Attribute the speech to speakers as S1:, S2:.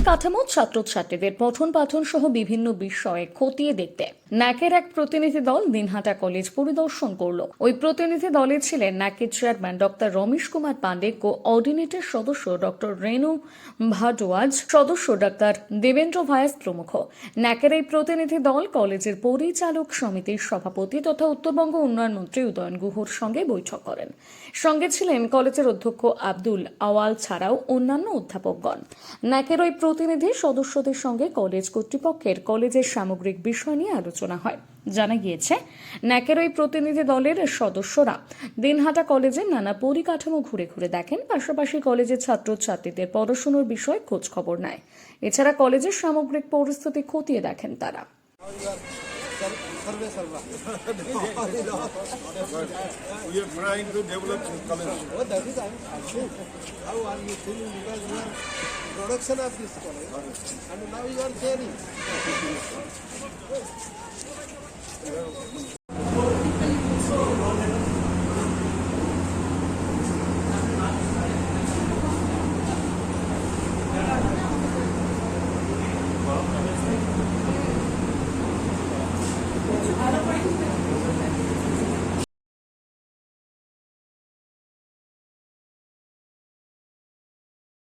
S1: পরিকাঠামো ছাত্রছাত্রীদের পঠন পাঠন সহ বিভিন্ন বিষয়ে খতিয়ে দেখতে ন্যাকের এক প্রতিনিধি দল দিনহাটা কলেজ পরিদর্শন করল। ওই প্রতিনিধি দলে ছিলেন ন্যাকের chairman doctor Ramesh Kumar Pandey, coordinator সদস্য ডক্টর রেণু ভারদ্বাজ সদস্য ডাক্তার দেবেন্দ্র ভায়াস প্রমুখ। ন্যাকের এই প্রতিনিধি দল কলেজের পরিচালক সমিতির সভাপতি তথা উত্তরবঙ্গ উন্নয়ন মন্ত্রী উদয়ন গুহর সঙ্গে বৈঠক করেন। সঙ্গে ছিলেন কলেজের অধ্যক্ষ আব্দুল আওয়াল ছাড়াও অন্যান্য অধ্যাপকগণ। ন্যাকের ওই প্রতিনিধি সদস্যদের সঙ্গে কলেজ কর্তৃপক্ষের কলেজের সামগ্রিক বিষয় নিয়ে আলোচনা হয়। জানা গিয়েছে ন্যাকের ওই প্রতিনিধি দলের সদস্যরা দিনহাটা কলেজের নানা পরিকাঠামো ঘুরে ঘুরে দেখেন পাশাপাশি কলেজের ছাত্রছাত্রীদের পড়াশোনার বিষয়ে খোঁজ খবর নেয়। এছাড়া কলেজের সামগ্রিক পরিস্থিতি খতিয়ে দেখেন তারা।
S2: Survey, survey.
S3: We are trying to develop college.
S2: Oh, that is, I'm asking, how are you feeling? Because you are production of this college and now you are sharing.